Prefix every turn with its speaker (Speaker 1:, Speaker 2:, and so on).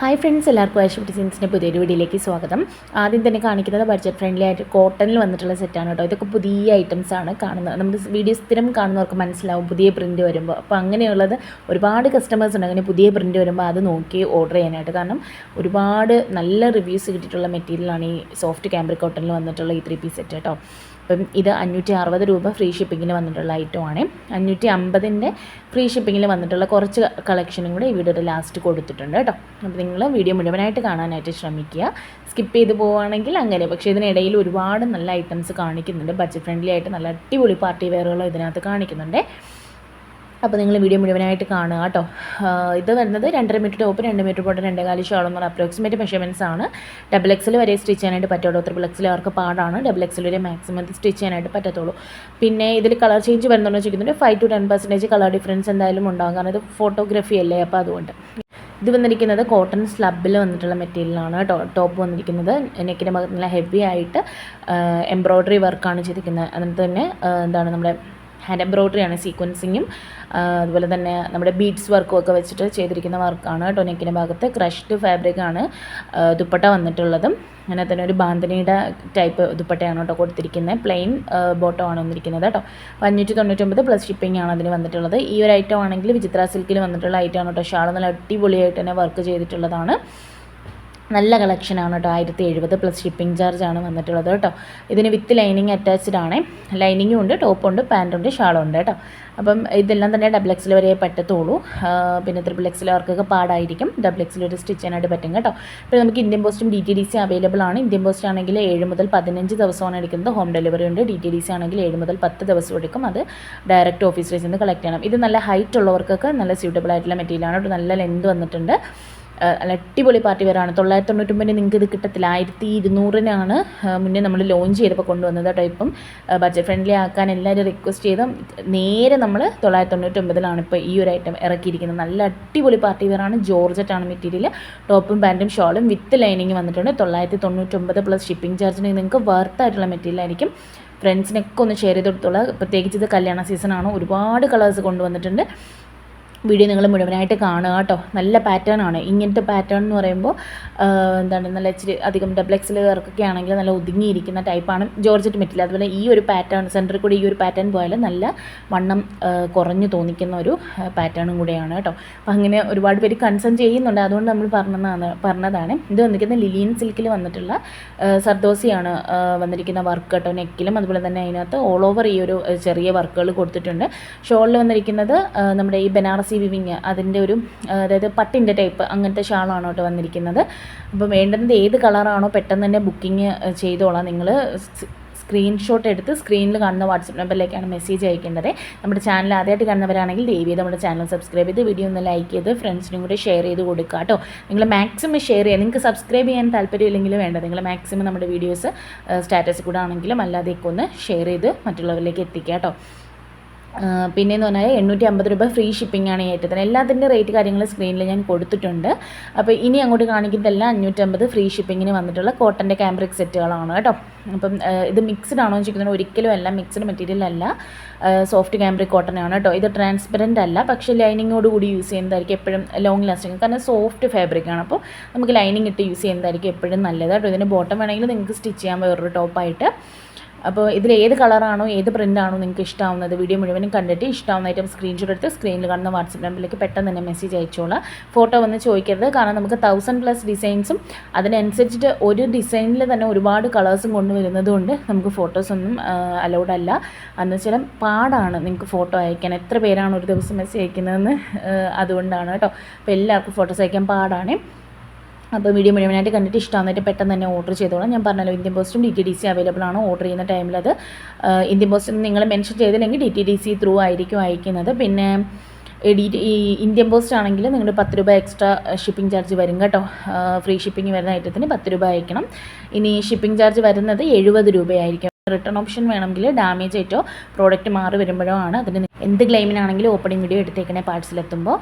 Speaker 1: Hi friends എല്ലാവർക്കും ആശു ഡിസൈൻസിന്റെ പുതിയൊരു വീഡിയോയിലേക്ക് സ്വാഗതം. ആദ്യം തന്നെ കാണിക്കുന്നത് ബഡ്ജറ്റ് ഫ്രണ്ട്ലി ആയിട്ട് കോട്ടണിൽ വന്നിട്ടുള്ള സെറ്റാണ് കേട്ടോ. ഇതൊക്കെ പുതിയ ഐറ്റംസ് ആണ് കാണുന്നത്. നമ്മൾ വീഡിയോ സ്ഥിരം കാണുന്നവർക്ക് മനസ്സിലാവും പുതിയ പ്രിന്റ് വരുമ്പോൾ അപ്പോൾ അങ്ങനെയുള്ളത് ഒരുപാട് കസ്റ്റമേഴ്സ് ഉണ്ട്. അങ്ങനെ പുതിയ പ്രിന്റ് വരുമ്പോൾ അത് നോക്കി ഓർഡർ ചെയ്യാനായിട്ട്. കാരണം ഒരുപാട് നല്ല റിവ്യൂസ് കിട്ടിയിട്ടുള്ള മെറ്റീരിയലാണ് ഈ സോഫ്റ്റ് ക്യാമ്പ്രി കോട്ടണിൽ വന്നിട്ടുള്ള ഈ ത്രീ പീസ് സെറ്റ് കേട്ടോ. അപ്പം ഇത് അഞ്ഞൂറ്റി അറുപത് രൂപ ഫ്രീ ഷിപ്പിങ്ങിൽ വന്നിട്ടുള്ള ഐറ്റമാണ് അഞ്ഞൂറ്റി അമ്പതിന്റെ ഫ്രീ ഷിപ്പിങ്ങിൽ വന്നിട്ടുള്ള കുറച്ച് കളക്ഷനും കൂടെ ഈ വീഡിയോയുടെ ലാസ്റ്റ് കൊടുത്തിട്ടുണ്ട് കേട്ടോ. അപ്പോൾ നിങ്ങൾ വീഡിയോ മുഴുവനായിട്ട് കാണാനായിട്ട് ശ്രമിക്കുക. സ്കിപ്പ് ചെയ്ത് പോവുകയാണെങ്കിൽ അങ്ങനെ. പക്ഷേ ഇതിനിടയിൽ ഒരുപാട് നല്ല ഐറ്റംസ് കാണിക്കുന്നുണ്ട്. ബഡ്ജറ്റ് ഫ്രണ്ട്ലി ആയിട്ട് നല്ല അടിപൊളി പാർട്ടി വെയറുകളും ഇതിനകത്ത് കാണിക്കുന്നുണ്ട്. അപ്പോൾ നിങ്ങൾ വീഡിയോ മുഴുവനായിട്ട് കാണുക കേട്ടോ. ഇത് വരുന്നത് രണ്ടര മീറ്റർ ടോപ്പ് രണ്ട് മീറ്റർ പോട്ട് രണ്ടേ കാലി ഷോളം എന്ന് പറഞ്ഞ അപ്രോക്സിമേറ്റ് മെഷർമെന്റ്സ് ആണ് ഡബിൾ എക്സിൽ വരെ സ്റ്റിച്ച് ചെയ്യാനായിട്ട് പറ്റുള്ളൂ. ത്രിബിൾ എക്സിൽ അവർക്ക് പാടാണ്. ഡബിൾ എക്സിൽ വരെ മാക്സിമം സ്റ്റിച്ച് ചെയ്യാനായിട്ട് പറ്റത്തുള്ളൂ. പിന്നെ ഇതിൽ കളർ ചേഞ്ച് വരുന്നുണ്ടോ ചോദിക്കുന്നുണ്ട്. Five to ten percentage colour difference എന്തായാലും ഉണ്ടാകും കാരണം ഇത് ഫോട്ടോഗ്രാഫി അല്ലേ? അപ്പോൾ അതുകൊണ്ട്. ഇത് വന്നിരിക്കുന്നത് കോട്ടൺ സ്ലബിൽ വന്നിട്ടുള്ള മെറ്റീരിയലാണ് കേട്ടോ. ടോപ്പ് വന്നിരിക്കുന്നത്. നെക്കിന്റെ ഭാഗത്ത് നല്ല ഹെവി ആയിട്ട് എംബ്രോയ്ഡറി വർക്കാണ് ചെയ്തിരിക്കുന്നത്. അതിനകത്ത് തന്നെ എന്താണ് നമ്മുടെ ഹാൻഡ് എംബ്രോയ്ഡറി ആണ് സീക്വൻസിങ്ങും അതുപോലെ തന്നെ നമ്മുടെ ബീഡ്സ് വർക്കും ഒക്കെ വെച്ചിട്ട് ചെയ്തിരിക്കുന്ന വർക്കാണ് കേട്ടോ ഭാഗത്ത്. ക്രഷ്ഡ് ഫാബ്രിക് ആണ് ആ, ദുപ്പട്ട വന്നിട്ടുള്ളതും. അങ്ങനെ തന്നെ ഒരു ബാന്തിനിയുടെ ടൈപ്പ് ദുപ്പട്ടയാണ് കേട്ടോ കൊടുത്തിരിക്കുന്നത്. പ്ലെയിൻ ബോട്ടം ആണ് വന്നിരിക്കുന്നത് കേട്ടോ. അപ്പോൾ അഞ്ഞൂറ്റി തൊണ്ണൂറ്റൊമ്പത് പ്ലസ് ഷിപ്പിംഗ് ആണ് അതിന് വന്നിട്ടുള്ളത്. ഈ ഒരു ഐറ്റം ആണെങ്കിൽ വിചിത്ര സിൽക്കിൽ വന്നിട്ടുള്ള ഐറ്റം ആണ് കേട്ടോ. ഷാൾ നല്ല അടിപൊളിയായിട്ട് തന്നെ വർക്ക് ചെയ്തിട്ടുള്ളതാണ്. നല്ല കളക്ഷനാണ് കേട്ടോ. ആയിരത്തി എഴുപത് പ്ലസ് ഷിപ്പിംഗ് ചാർജ് ആണ് വന്നിട്ടുള്ളത് കേട്ടോ. ഇതിന് വിത്ത് ലൈനിങ് അറ്റാച്ച്ഡ് ആണ്. ലൈനിങ്ങും ഉണ്ട് ടോപ്പുണ്ട് പാന്റുണ്ട് ഷാളും ഉണ്ട് കേട്ടോ. അപ്പം ഇതെല്ലാം തന്നെ ഡബിൾ എക്സിൽ വരെ പറ്റത്തുള്ളൂ. പിന്നെ ത്രിപ്പിൾ എക്സിൽ അവർക്കൊക്കെ പാടായിരിക്കും. ഡബിൾ എക്സിൽ ഒരു സ്റ്റിച്ച് ചെയ്യാനായിട്ട് പറ്റും കേട്ടോ. പിന്നെ നമുക്ക് ഇന്ത്യൻ പോസ്റ്റും D T D C available ആണ്. ഇന്ത്യൻ പോസ്റ്റ് ആണെങ്കിൽ ഏഴ് മുതൽ പതിനഞ്ച് ദിവസമാണ് എടുക്കുന്നത്. ഹോം ഡെലിവറി ഉണ്ട്. ഡി ടി ഡി സി ആണെങ്കിൽ ഏഴ് മുതൽ പത്ത് ദിവസം എടുക്കും. അത് ഡയറക്റ്റ് ഓഫീസിൽ നിന്ന് കളക്ട് ചെയ്യണം. ഇത് നല്ല ഹൈറ്റ് ഉള്ളവർക്കൊക്കെ നല്ല സ്യൂട്ടബിൾ ആയിട്ടുള്ള മെറ്റീരിയലാണ് നല്ല ലെന്ത് വന്നിട്ടുണ്ട്. അടിപൊളി പാർട്ടി വെയറാണ്. തൊള്ളായിരത്തി തൊണ്ണൂറ്റൊമ്പതിന് നിങ്ങൾക്ക് ഇത് കിട്ടത്തില്ല. ആയിരത്തി ഇരുന്നൂറിനാണ് മുന്നേ നമ്മൾ ലോഞ്ച് ചെയ്തപ്പോൾ കൊണ്ടുവന്നത് കേട്ടോ ഇപ്പം. ബഡ്ജറ്റ് ഫ്രണ്ട്ലി ആക്കാൻ എല്ലാവരും റിക്വസ്റ്റ് ചെയ്ത് നേരെ നമ്മൾ തൊള്ളായിരത്തി തൊണ്ണൂറ്റൊമ്പതിലാണ് ഇപ്പോൾ ഈ ഒരു ഐറ്റം ഇറക്കിയിരിക്കുന്നത്. നല്ല അടിപൊളി പാർട്ടി വെയറാണ്. ജോർജറ്റ് ആണ് മെറ്റീരിയൽ ടോപ്പും പാന്റും ഷോളും വിത്ത് ലൈനിങ് വന്നിട്ടുണ്ട്. തൊള്ളായിരത്തി തൊണ്ണൂറ്റൊമ്പത് പ്ലസ് ഷിപ്പിംഗ് ചാർജിന് നിങ്ങൾക്ക് വർത്ത് ആയിട്ടുള്ള മെറ്റീരിയൽ ആയിരിക്കും. ഫ്രണ്ട്സിനൊക്കെ ഒന്ന് ഷെയർ ചെയ്ത് കൊടുത്തോളാം. പ്രത്യേകിച്ച് ഇത് കല്യാണ സീസണാണ് ഒരുപാട് കളേഴ്സ് കൊണ്ടുവന്നിട്ടുണ്ട്. വീഡിയോ നിങ്ങൾ മുഴുവനായിട്ട് കാണുക കേട്ടോ. നല്ല പാറ്റേൺ ആണ്. ഇങ്ങനത്തെ പാറ്റേൺ എന്ന് പറയുമ്പോൾ എന്താണ് നല്ല ഇച്ചിരി അധികം ഡബിൾ വർക്കൊക്കെ ആണെങ്കിൽ നല്ല ഒതുങ്ങിയിരിക്കുന്ന ടൈപ്പാണ് ജോർജറ്റ് മെറ്റീരിയൽ അതുപോലെ ഈ ഒരു പാറ്റേൺ സെന്ററിൽ കൂടി ഈ ഒരു പാറ്റേൺ പോയാൽ നല്ല വണ്ണം കുറഞ്ഞു തോന്നിക്കുന്ന ഒരു പാറ്റേണും കൂടെയാണ് കേട്ടോ. അപ്പം അങ്ങനെ ഒരുപാട് പേര് കൺസേൺ ചെയ്യുന്നുണ്ട്. അതുകൊണ്ട് നമ്മൾ പറഞ്ഞതാണ് പറഞ്ഞതാണ്. ഇത് വന്നിരിക്കുന്ന ലിലിയൻ സിൽക്കിൽ വന്നിട്ടുള്ള സർദോസിയാണ് വന്നിരിക്കുന്ന വർക്ക് കേട്ടോ. നെക്കിലും അതുപോലെ തന്നെ അതിനകത്ത് ഓൾ ഓവർ ഈ ഒരു ചെറിയ വർക്കുകൾ കൊടുത്തിട്ടുണ്ട്. ഷോളിൽ വന്നിരിക്കുന്നത് നമ്മുടെ ഈ ബനാറസി വിവിങ് അതിന്റെ ഒരു അതായത് പട്ടിന്റെ ടൈപ്പ് അങ്ങനത്തെ ഷാളാണ് കേട്ടോ വന്നിരിക്കുന്നത്. അപ്പോൾ വേണ്ടുന്നത് ഏത് കളറാണോ പെട്ടെന്ന് തന്നെ ബുക്കിംഗ് ചെയ്തോളാം. നിങ്ങൾ സ്ക്രീൻഷോട്ട് എടുത്ത് സ്ക്രീനിൽ കാണുന്ന വാട്സപ്പ് നമ്പറിലേക്കാണ് മെസ്സേജ് അയക്കേണ്ടത്. നമ്മുടെ ചാനൽ ആദ്യമായിട്ട് കാണുന്നവരാണെങ്കിൽ ദയവ് നമ്മുടെ ചാനൽ സബ്സ്ക്രൈബ് ചെയ്ത് വീഡിയോ ഒന്ന് ലൈക്ക് ചെയ്ത് ഫ്രണ്ട്സിനും കൂടി ഷെയർ ചെയ്ത് കൊടുക്കുക കേട്ടോ. നിങ്ങൾ മാക്സിമം ഷെയർ ചെയ്യുക. നിങ്ങൾക്ക് സബ്സ്ക്രൈബ് ചെയ്യാൻ താല്പര്യമില്ലെങ്കിൽ വേണ്ട. നിങ്ങൾ മാക്സിമം നമ്മുടെ വീഡിയോസ് സ്റ്റാറ്റസ് കൂടെ ആണെങ്കിലും അല്ലാതെയൊക്കെ ഒന്ന് ഷെയർ ചെയ്ത് മറ്റുള്ളവരിലേക്ക് എത്തിക്കുക കേട്ടോ. പിന്നെയെന്ന് പറഞ്ഞാൽ എണ്ണൂറ്റി അമ്പത് രൂപ ഫ്രീ ഷിപ്പിംഗ് ആണ് ഏറ്റത്തിന് എല്ലാത്തിന്റെ റേറ്റ് കാര്യങ്ങൾ സ്ക്രീനിൽ ഞാൻ കൊടുത്തിട്ടുണ്ട്. അപ്പോൾ ഇനി അങ്ങോട്ട് കാണിക്കുന്നതെല്ലാം അഞ്ഞൂറ്റമ്പത് ഫ്രീ ഷിപ്പിങ്ങിന് വന്നിട്ടുള്ള കോട്ടന്റെ ക്യാമ്പ്രിക് സെറ്റുകളാണ് കേട്ടോ. അപ്പം ഇത് മിക്സ്ഡ് ആണോ എന്ന് ചോദിക്കുന്നത് ഒരിക്കലും അല്ല മിക്സ്ഡ് മെറ്റീരിയൽ അല്ല. സോഫ്റ്റ് ക്യാമ്പ്രിക് കോട്ടൺ ആണ് കേട്ടോ. ഇത് ട്രാൻസ്പെറന്റ് അല്ല പക്ഷേ ലൈനിങ്ങോട് കൂടി യൂസ് ചെയ്യുന്നതായിരിക്കും എപ്പോഴും ലോങ് ലാസ്റ്റിംഗ് കാരണം സോഫ്റ്റ് ഫാബ്രിക് ആണ്. അപ്പോൾ നമുക്ക് ലൈനിങ് ഇട്ട് യൂസ് ചെയ്യുന്നതായിരിക്കും എപ്പോഴും നല്ലത് കേട്ടോ. ഇതിന് ബോട്ടം വേണമെങ്കിൽ നിങ്ങൾക്ക് സ്റ്റിച്ച് ചെയ്യാൻ വേറൊരു ടോപ്പായിട്ട് അപ്പോൾ ഇതിൽ ഏത് കളറാണോ ഏത് പ്രിന്റാണോ നിങ്ങൾക്ക് ഇഷ്ടമാവുന്നത് വീഡിയോ മുഴുവനും കണ്ടിട്ട് ഇഷ്ടമാവുന്ന ഐറ്റം സ്ക്രീൻഷോട്ട് എടുത്ത് സ്ക്രീനിൽ കാണുന്ന വാട്സപ്പ് നമ്പറിലേക്ക് പെട്ടെന്ന് തന്നെ മെസ്സേജ് അയച്ചോളാം. ഫോട്ടോ വന്ന് ചോദിക്കരുത് കാരണം നമുക്ക് തൗസൻഡ് പ്ലസ് ഡിസൈൻസും അതിനനുസരിച്ചിട്ട് ഒരു ഡിസൈനിൽ തന്നെ ഒരുപാട് കളേഴ്സും കൊണ്ടുവരുന്നത് കൊണ്ട് നമുക്ക് ഫോട്ടോസൊന്നും അലൗഡ് അല്ല. എന്ന് വെച്ചാൽ പാടാണ് നിങ്ങൾക്ക് ഫോട്ടോ അയക്കാൻ. എത്ര പേരാണ് ഒരു ദിവസം മെസ്സേജ് അയക്കുന്നതെന്ന് അതുകൊണ്ടാണ് കേട്ടോ. അപ്പോൾ എല്ലാവർക്കും ഫോട്ടോസ് അയക്കാൻ പാടാണ്. അപ്പോൾ വീഡിയോ മുഴുവനായിട്ട് കണ്ടിട്ട് ഇഷ്ടമാകുന്നിട്ട് പെട്ടെന്ന് തന്നെ ഓർഡർ ചെയ്തോളാം. ഞാൻ പറഞ്ഞല്ലോ ഇന്ത്യൻ പോസ്റ്റും D T D C available ആണ് ഓർഡർ ചെയ്യുന്ന ടൈമിൽ അത്. ഇന്ത്യൻ പോസ്റ്റ് നിങ്ങൾ മെൻഷൻ ചെയ്തില്ലെങ്കിൽ D T D C through ആയിരിക്കും അയക്കുന്നത്. പിന്നെ ഡി ഈ ഇന്ത്യൻ പോസ്റ്റ് ആണെങ്കിൽ നിങ്ങൾ പത്ത് രൂപ എക്സ്ട്രാ ഷിപ്പിംഗ് ചാർജ് വരും കേട്ടോ. ഫ്രീ ഷിപ്പിംഗ് വരുന്ന ഐറ്റത്തിന് പത്ത് രൂപ അയക്കണം. ഇനി ഷിപ്പിംഗ് ചാർജ് വരുന്നത് എഴുപത് രൂപയായിരിക്കും. റിട്ടേൺ ഓപ്ഷൻ വേണമെങ്കിൽ ഡാമേജ് ആയിട്ടോ പ്രോഡക്റ്റ് മാറി വരുമ്പോഴോ ആണ് അതിന് എന്ത് ക്ലെയിമിനാണെങ്കിലും ഓപ്പണിംഗ് വീഡിയോ എടുത്തേക്കണേ പാർട്സിലെത്തുമ്പോൾ